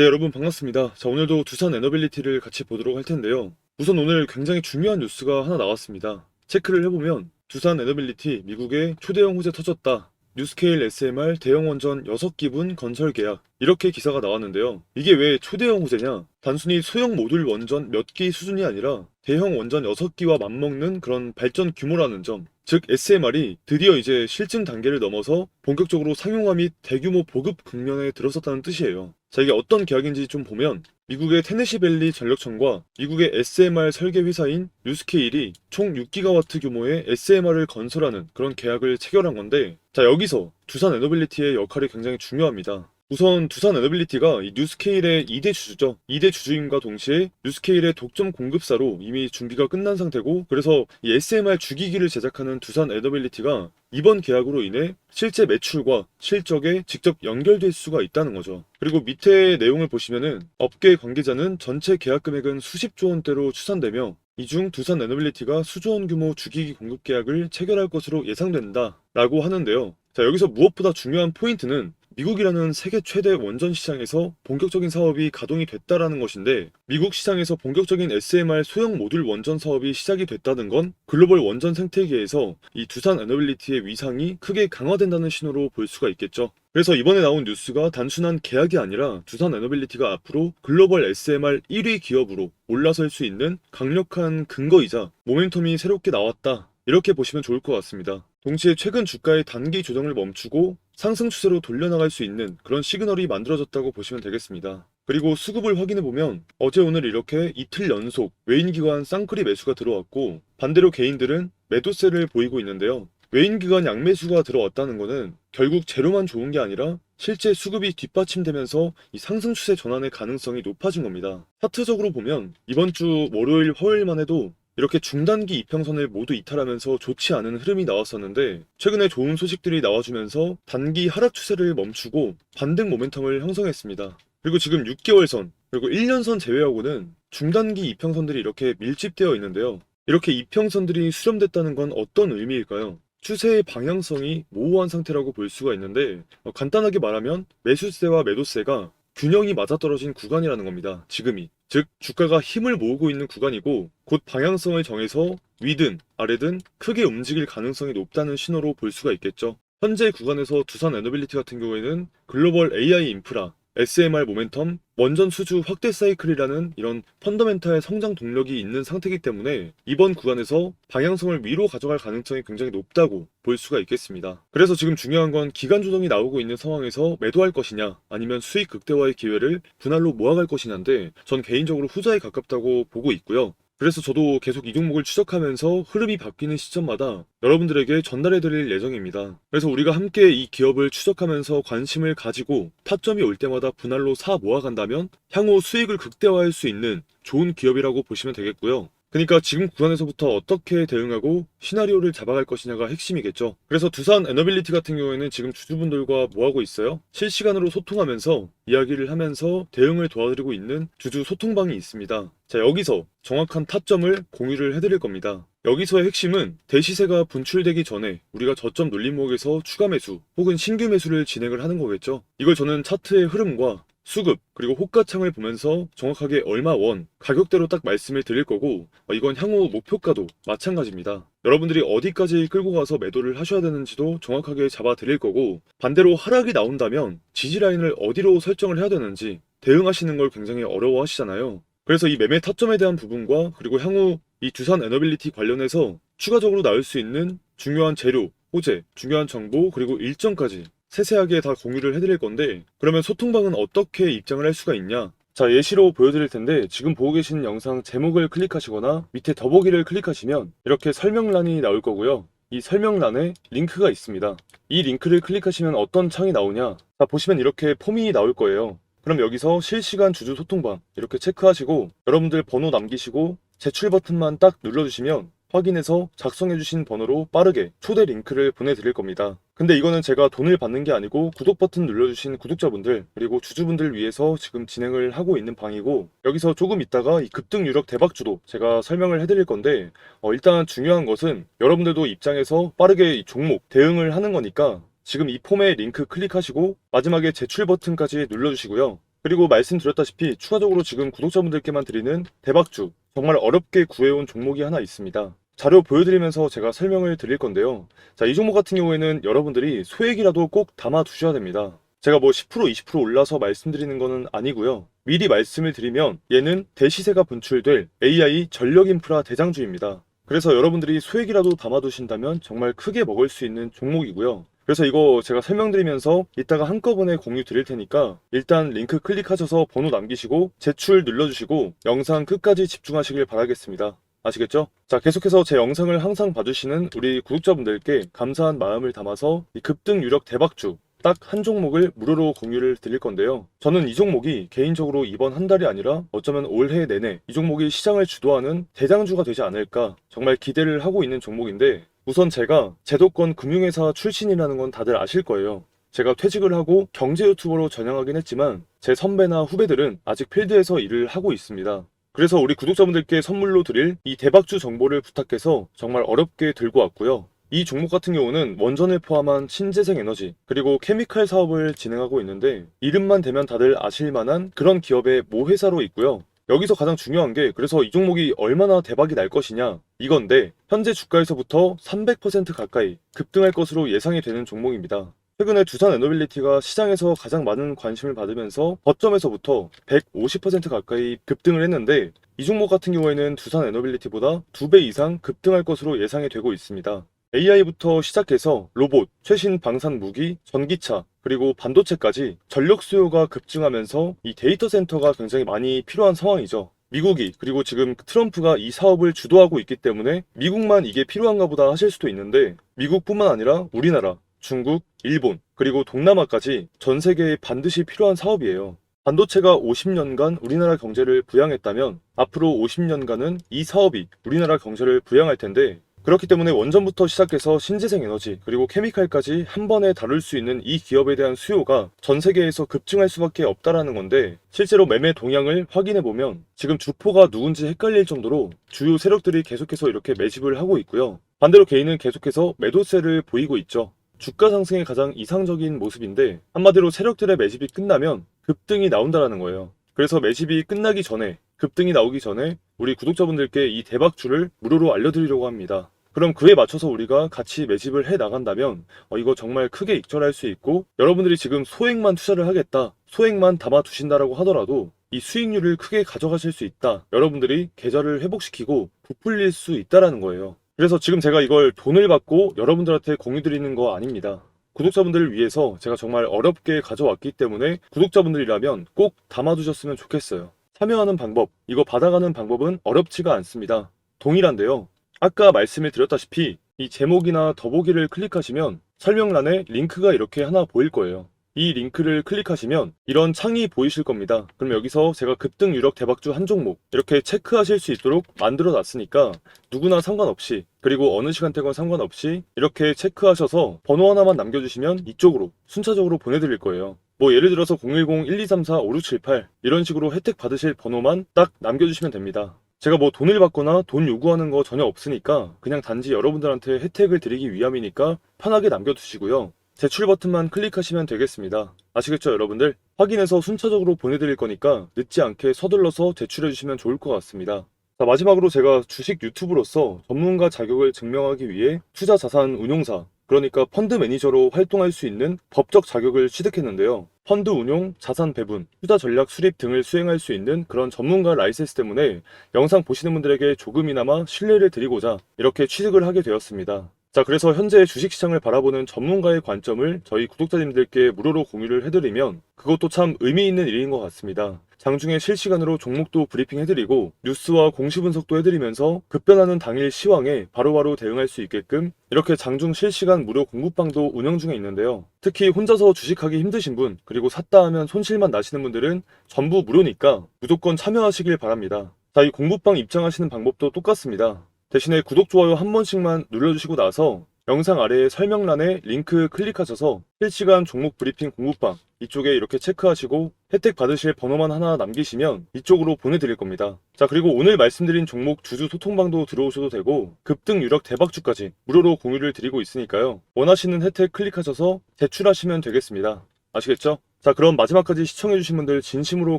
네, 여러분 반갑습니다. 자, 오늘도 두산 에너빌리티를 같이 보도록 할 텐데요. 우선 오늘 굉장히 중요한 뉴스가 하나 나왔습니다. 체크를 해보면 두산 에너빌리티 미국에 초대형 호재 터졌다. 뉴스케일 SMR 대형 원전 6기분 건설 계약. 이렇게 기사가 나왔는데요. 이게 왜 초대형 호재냐? 단순히 소형 모듈 원전 몇 기 수준이 아니라 대형 원전 6기와 맞먹는 그런 발전 규모라는 점. 즉 SMR이 드디어 이제 실증 단계를 넘어서 본격적으로 상용화 및 대규모 보급 국면에 들어섰다는 뜻이에요. 자 이게 어떤 계약인지 좀 보면 미국의 테네시밸리 전력청과 미국의 SMR 설계 회사인 뉴스케일이 총 6기가와트 규모의 SMR을 건설하는 그런 계약을 체결한 건데 자 여기서 두산 에너빌리티의 역할이 굉장히 중요합니다. 우선 두산 에너빌리티가 이 뉴스케일의 2대 주주죠. 2대 주주임과 동시에 뉴스케일의 독점 공급사로 이미 준비가 끝난 상태고 그래서 이 SMR 주기기를 제작하는 두산 에너빌리티가 이번 계약으로 인해 실제 매출과 실적에 직접 연결될 수가 있다는 거죠. 그리고 밑에 내용을 보시면은 업계 관계자는 전체 계약 금액은 수십조 원대로 추산되며 이 중 두산 에너빌리티가 수조 원 규모 주기기 공급 계약을 체결할 것으로 예상된다 라고 하는데요. 자, 여기서 무엇보다 중요한 포인트는 미국이라는 세계 최대 원전 시장에서 본격적인 사업이 가동이 됐다라는 것인데 미국 시장에서 본격적인 SMR 소형 모듈 원전 사업이 시작이 됐다는 건 글로벌 원전 생태계에서 이 두산 에너빌리티의 위상이 크게 강화된다는 신호로 볼 수가 있겠죠. 그래서 이번에 나온 뉴스가 단순한 계약이 아니라 두산 에너빌리티가 앞으로 글로벌 SMR 1위 기업으로 올라설 수 있는 강력한 근거이자 모멘텀이 새롭게 나왔다. 이렇게 보시면 좋을 것 같습니다. 동시에 최근 주가의 단기 조정을 멈추고 상승 추세로 돌려나갈 수 있는 그런 시그널이 만들어졌다고 보시면 되겠습니다. 그리고 수급을 확인해 보면 어제 오늘 이렇게 이틀 연속 외인 기관 쌍크리 매수가 들어왔고 반대로 개인들은 매도세를 보이고 있는데요. 외인 기관 양매수가 들어왔다는 것은 결국 재료만 좋은 게 아니라 실제 수급이 뒷받침되면서 이 상승 추세 전환의 가능성이 높아진 겁니다. 차트적으로 보면 이번 주 월요일, 화요일만 해도 이렇게 중단기 이평선을 모두 이탈하면서 좋지 않은 흐름이 나왔었는데 최근에 좋은 소식들이 나와주면서 단기 하락 추세를 멈추고 반등 모멘텀을 형성했습니다. 그리고 지금 6개월 선 그리고 1년 선 제외하고는 중단기 이평선들이 이렇게 밀집되어 있는데요. 이렇게 이평선들이 수렴됐다는 건 어떤 의미일까요? 추세의 방향성이 모호한 상태라고 볼 수가 있는데 어, 간단하게 말하면 매수세와 매도세가 균형이 맞아떨어진 구간이라는 겁니다. 지금이. 즉 주가가 힘을 모으고 있는 구간이고 곧 방향성을 정해서 위든 아래든 크게 움직일 가능성이 높다는 신호로 볼 수가 있겠죠. 현재 구간에서 두산 에너빌리티 같은 경우에는 글로벌 AI 인프라, SMR 모멘텀, 원전 수주 확대 사이클이라는 이런 펀더멘탈 성장 동력이 있는 상태이기 때문에 이번 구간에서 방향성을 위로 가져갈 가능성이 굉장히 높다고 볼 수가 있겠습니다. 그래서 지금 중요한 건 기간 조정이 나오고 있는 상황에서 매도할 것이냐 아니면 수익 극대화의 기회를 분할로 모아갈 것이냐인데 전 개인적으로 후자에 가깝다고 보고 있고요. 그래서 저도 계속 이 종목을 추적하면서 흐름이 바뀌는 시점마다 여러분들에게 전달해 드릴 예정입니다. 그래서 우리가 함께 이 기업을 추적하면서 관심을 가지고 타점이 올 때마다 분할로 사 모아간다면 향후 수익을 극대화할 수 있는 좋은 기업이라고 보시면 되겠고요. 그러니까 지금 구간에서부터 어떻게 대응하고 시나리오를 잡아갈 것이냐가 핵심이겠죠. 그래서 두산 에너빌리티 같은 경우에는 지금 주주분들과 뭐 하고 있어요? 실시간으로 소통하면서 이야기를 하면서 대응을 도와드리고 있는 주주 소통방이 있습니다. 자, 여기서 정확한 타점을 공유를 해드릴 겁니다. 여기서의 핵심은 대시세가 분출되기 전에 우리가 저점 눌림목에서 추가 매수 혹은 신규 매수를 진행을 하는 거겠죠. 이걸 저는 차트의 흐름과 수급 그리고 호가창을 보면서 정확하게 얼마 원 가격대로 딱 말씀을 드릴 거고 어, 이건 향후 목표가도 마찬가지입니다. 여러분들이 어디까지 끌고 가서 매도를 하셔야 되는지도 정확하게 잡아 드릴 거고 반대로 하락이 나온다면 지지 라인을 어디로 설정을 해야 되는지 대응하시는 걸 굉장히 어려워 하시잖아요. 그래서 이 매매 타점에 대한 부분과 그리고 향후 이 두산 에너빌리티 관련해서 추가적으로 나올 수 있는 중요한 재료, 호재, 중요한 정보 그리고 일정까지 세세하게 다 공유를 해드릴 건데 그러면 소통방은 어떻게 입장을 할 수가 있냐? 자 예시로 보여드릴 텐데 지금 보고 계시는 영상 제목을 클릭하시거나 밑에 더보기를 클릭하시면 이렇게 설명란이 나올 거고요. 이 설명란에 링크가 있습니다. 이 링크를 클릭하시면 어떤 창이 나오냐? 자 보시면 이렇게 폼이 나올 거예요. 그럼 여기서 실시간 주주 소통방 이렇게 체크하시고 여러분들 번호 남기시고 제출 버튼만 딱 눌러주시면 확인해서 작성해주신 번호로 빠르게 초대 링크를 보내드릴 겁니다. 근데 이거는 제가 돈을 받는 게 아니고 구독 버튼 눌러주신 구독자분들 그리고 주주분들 위해서 지금 진행을 하고 있는 방이고 여기서 조금 있다가 이 급등 유력 대박주도 제가 설명을 해드릴 건데 어, 일단 중요한 것은 여러분들도 입장에서 빠르게 이 종목 대응을 하는 거니까 지금 이 폼에 링크 클릭하시고 마지막에 제출 버튼까지 눌러주시고요. 그리고 말씀드렸다시피 추가적으로 지금 구독자분들께만 드리는 대박주 정말 어렵게 구해온 종목이 하나 있습니다. 자료 보여드리면서 제가 설명을 드릴 건데요. 자, 이 종목 같은 경우에는 여러분들이 소액이라도 꼭 담아 두셔야 됩니다. 제가 뭐 10% 20% 올라서 말씀드리는 거는 아니고요. 미리 말씀을 드리면 얘는 대시세가 분출될 AI 전력 인프라 대장주입니다. 그래서 여러분들이 소액이라도 담아두신다면 정말 크게 먹을 수 있는 종목이고요. 그래서 이거 제가 설명드리면서 이따가 한꺼번에 공유 드릴 테니까 일단 링크 클릭하셔서 번호 남기시고 제출 눌러주시고 영상 끝까지 집중하시길 바라겠습니다. 아시겠죠? 자, 계속해서 제 영상을 항상 봐주시는 우리 구독자분들께 감사한 마음을 담아서 이 급등 유력 대박주 딱 한 종목을 무료로 공유를 드릴 건데요. 저는 이 종목이 개인적으로 이번 한 달이 아니라 어쩌면 올해 내내 이 종목이 시장을 주도하는 대장주가 되지 않을까 정말 기대를 하고 있는 종목인데 우선 제가 제도권 금융회사 출신이라는 건 다들 아실 거예요. 제가 퇴직을 하고 경제 유튜버로 전향하긴 했지만 제 선배나 후배들은 아직 필드에서 일을 하고 있습니다. 그래서 우리 구독자분들께 선물로 드릴 이 대박주 정보를 부탁해서 정말 어렵게 들고 왔고요. 이 종목 같은 경우는 원전을 포함한 신재생 에너지 그리고 케미칼 사업을 진행하고 있는데 이름만 대면 다들 아실 만한 그런 기업의 모 회사로 있고요. 여기서 가장 중요한 게 그래서 이 종목이 얼마나 대박이 날 것이냐 이건데 현재 주가에서부터 300% 가까이 급등할 것으로 예상이 되는 종목입니다. 최근에 두산 에너빌리티가 시장에서 가장 많은 관심을 받으면서 거점에서부터 150% 가까이 급등을 했는데 이 종목 같은 경우에는 두산 에너빌리티보다 2배 이상 급등할 것으로 예상이 되고 있습니다. AI부터 시작해서 로봇, 최신 방산 무기, 전기차, 그리고 반도체까지 전력 수요가 급증하면서 이 데이터 센터가 굉장히 많이 필요한 상황이죠. 미국이 그리고 지금 트럼프가 이 사업을 주도하고 있기 때문에 미국만 이게 필요한가 보다 하실 수도 있는데 미국뿐만 아니라 우리나라, 중국, 일본, 그리고 동남아까지 전 세계에 반드시 필요한 사업이에요. 반도체가 50년간 우리나라 경제를 부양했다면 앞으로 50년간은 이 사업이 우리나라 경제를 부양할 텐데 그렇기 때문에 원전부터 시작해서 신재생 에너지 그리고 케미칼까지 한 번에 다룰 수 있는 이 기업에 대한 수요가 전 세계에서 급증할 수밖에 없다라는 건데 실제로 매매 동향을 확인해 보면 지금 주포가 누군지 헷갈릴 정도로 주요 세력들이 계속해서 이렇게 매집을 하고 있고요. 반대로 개인은 계속해서 매도세를 보이고 있죠. 주가 상승의 가장 이상적인 모습인데 한마디로 세력들의 매집이 끝나면 급등이 나온다라는 거예요. 그래서 매집이 끝나기 전에 급등이 나오기 전에 우리 구독자분들께 이 대박주를 무료로 알려드리려고 합니다. 그럼 그에 맞춰서 우리가 같이 매집을 해 나간다면 어, 이거 정말 크게 익절할 수 있고 여러분들이 지금 소액만 투자를 하겠다, 소액만 담아 두신다라고 하더라도 이 수익률을 크게 가져가실 수 있다. 여러분들이 계좌를 회복시키고 부풀릴 수 있다라는 거예요. 그래서 지금 제가 이걸 돈을 받고 여러분들한테 공유 드리는 거 아닙니다. 구독자분들을 위해서 제가 정말 어렵게 가져왔기 때문에 구독자분들이라면 꼭 담아두셨으면 좋겠어요. 참여하는 방법, 이거 받아가는 방법은 어렵지가 않습니다. 동일한데요. 아까 말씀을 드렸다시피 이 제목이나 더보기를 클릭하시면 설명란에 링크가 이렇게 하나 보일 거예요. 이 링크를 클릭하시면 이런 창이 보이실 겁니다. 그럼 여기서 제가 급등 유력 대박주 한 종목 이렇게 체크하실 수 있도록 만들어 놨으니까 누구나 상관없이 그리고 어느 시간대건 상관없이 이렇게 체크하셔서 번호 하나만 남겨주시면 이쪽으로 순차적으로 보내드릴 거예요. 뭐 예를 들어서 010-1234-5678 이런 식으로 혜택 받으실 번호만 딱 남겨주시면 됩니다. 제가 뭐 돈을 받거나 돈 요구하는 거 전혀 없으니까 그냥 단지 여러분들한테 혜택을 드리기 위함이니까 편하게 남겨두시고요. 제출 버튼만 클릭하시면 되겠습니다. 아시겠죠, 여러분들? 확인해서 순차적으로 보내드릴 거니까 늦지 않게 서둘러서 제출해주시면 좋을 것 같습니다. 자, 마지막으로 제가 주식 유튜브로서 전문가 자격을 증명하기 위해 투자 자산 운용사, 그러니까 펀드 매니저로 활동할 수 있는 법적 자격을 취득했는데요. 펀드 운용, 자산 배분, 투자 전략 수립 등을 수행할 수 있는 그런 전문가 라이센스 때문에 영상 보시는 분들에게 조금이나마 신뢰를 드리고자 이렇게 취득을 하게 되었습니다. 자, 그래서 현재 주식시장을 바라보는 전문가의 관점을 저희 구독자님들께 무료로 공유를 해드리면 그것도 참 의미 있는 일인 것 같습니다. 장중에 실시간으로 종목도 브리핑 해드리고 뉴스와 공시 분석도 해드리면서 급변하는 당일 시황에 바로바로 대응할 수 있게끔 이렇게 장중 실시간 무료 공부방도 운영 중에 있는데요. 특히 혼자서 주식하기 힘드신 분 그리고 샀다 하면 손실만 나시는 분들은 전부 무료니까 무조건 참여하시길 바랍니다. 자, 이 공부방 입장하시는 방법도 똑같습니다. 대신에 구독, 좋아요 한 번씩만 눌러주시고 나서 영상 아래에 설명란에 링크 클릭하셔서 실시간 종목 브리핑 공부방 이쪽에 이렇게 체크하시고 혜택 받으실 번호만 하나 남기시면 이쪽으로 보내드릴 겁니다. 자 그리고 오늘 말씀드린 종목 주주 소통방도 들어오셔도 되고 급등 유력 대박주까지 무료로 공유를 드리고 있으니까요. 원하시는 혜택 클릭하셔서 제출하시면 되겠습니다. 아시겠죠? 자, 그럼 마지막까지 시청해주신 분들 진심으로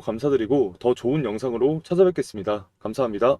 감사드리고 더 좋은 영상으로 찾아뵙겠습니다. 감사합니다.